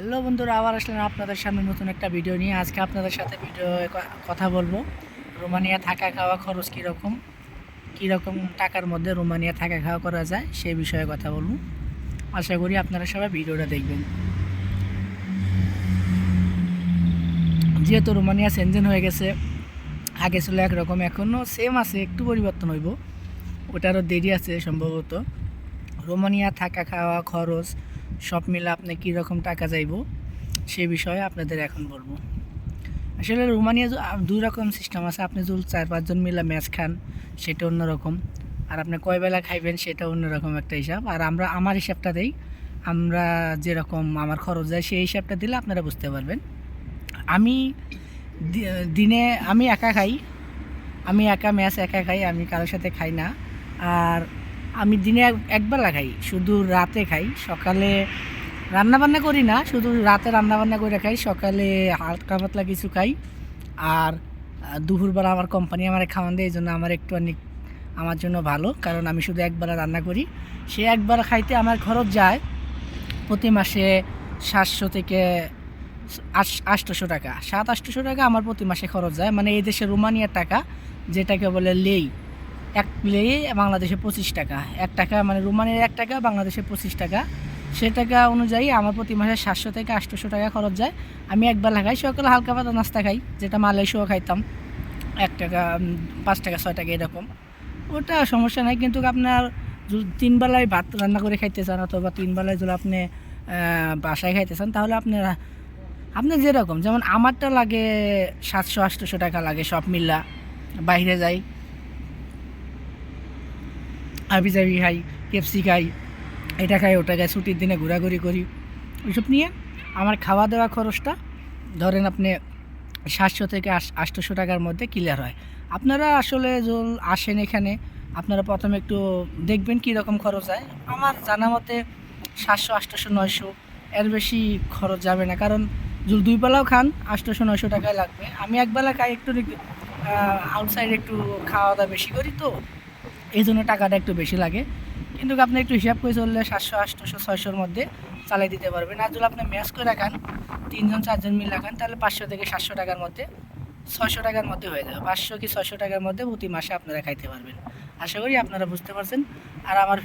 Hello বন্ধুরা, আবার আসলেন আপনাদের সামনে নতুন একটা ভিডিও নিয়ে। আজকে আপনাদের সাথে ভিডিও কথা বলব। রোমানিয়া থাকা খাওয়া খরচ কীরকম? কীরকম টাকার মধ্যে রোমানিয়া থাকা খাওয়া করা যায় সেই বিষয়ে কথা বলব। আশা করি আপনারা সবাই ভিডিওটা দেখবেন। যেহেতু রোমানিয়া চেঞ্জেন হয়ে গেছে, আগে ছিল একরকম, এখনও সেম আছে, একটু পরিবর্তন হইব। ওটারও দেরি আছে সম্ভবত। রোমানিয়া থাকা খাওয়া খরচ সব মিলে আপনি কীরকম টাকা যাইব সে বিষয়ে আপনাদের এখন বলব। আসলে রোমানিয়া দুই রকম সিস্টেম আছে। আপনি যদি চার পাঁচজন মিলে ম্যাচ খান, সেটা অন্যরকম। আর আপনি কয় বেলা খাইবেন, সেটা অন্যরকম একটা হিসাব। আর আমরা, আমার হিসাবটা দেই, আমরা যেরকম আমার খরচ যায়, সেই হিসাবটা দিলে আপনারা বুঝতে পারবেন। আমি দিনে আমি একা খাই, আমি একা ম্যাচ একা খাই, আমি কারোর সাথে খাই না। আর আমি দিনে এক- একবেলা খাই শুধু রাতে খাই। সকালে রান্না বান্না করি না, শুধু রাতে রান্না বান্না করে খাই। সকালে হালকা পাতলা কিছু খাই। আর দুপুরবেলা আমার কোম্পানি আমার খাওয়ান দেয়, এই জন্য আমার একটু অনেক আমার জন্য ভালো, কারণ আমি শুধু একবেলা রান্না করি। সে একবার খাইতে আমার খরচ যায় প্রতি মাসে সাতশো থেকে আটশোশো টাকা। সাত আটশোশো টাকা আমার প্রতি মাসে খরচ যায়। মানে এই দেশে রোমানিয়ার টাকা, যেটাকে বলে লেই। এক লেই বাংলাদেশে পঁচিশ টাকা। এক টাকা মানে রোমানিয়ার এক টাকা, বাংলাদেশে পঁচিশ টাকা। সে টাকা অনুযায়ী আমার প্রতি মাসে সাতশো থেকে আটশোশো টাকা খরচ যায়। আমি একবেলা খাই সকালে হালকা পাতা নাস্তা খাই, যেটা মালয়েশিয়াও খাইতাম। এক টাকা পাঁচ টাকা, ছয় টাকা এরকম। ওটা সমস্যা নাই, কিন্তু আপনার তিন বেলায় ভাত রান্না করে খাইতে চান অথবা তিন বেলায় যদি আপনি বাসায় খাইতে চান, তাহলে আপনার আপনার যেরকম, যেমন আমারটা লাগে সাতশো আটশোশো টাকা লাগে সব মিল্লা বাইরে যাই। আবি জাবি খাই কেপসি খাই, এটা খাই, ওটা খাই, ছুটির দিনে ঘোরাঘুরি করি। ওইসব নিয়ে আমার খাওয়া দাওয়া খরচটা ধরেন আপনি সাতশো থেকে আটশোশো টাকার মধ্যে ক্লিয়ার হয়। আপনারা আসলে জল আসেন এখানে, আপনারা প্রথমে একটু দেখবেন কী রকম খরচ হয়। আমার জানা মতে সাতশো আটশোশো নয়শো এর বেশি খরচ যাবে না। কারণ যদি দুই বেলাও খান আটশোশো নয়শো টাকায় লাগবে। আমি একবেলা খাই, একটু আউটসাইড একটু খাওয়া দাওয়া বেশি করি তো। এই জন্য টাকাটা একটু বেশি লাগে। কিন্তু আপনি একটু হিসাব করে চললে সাতশো আটশোশো ছয়শোর মধ্যে চালাই দিতে পারবেন। আর যদি আপনি ম্যাচ করে রাখান, তিনজন, চারজন মিলে রাখান, তাহলে পাঁচশো থেকে সাতশো টাকার মধ্যে, ছয়শো টাকার মধ্যে হয়ে যাবে। পাঁচশো কি ছয়শো টাকার মধ্যে প্রতি মাসে আপনারা খাইতে পারবেন। আশা করি আপনারা বুঝতে পারছেন। আর আমার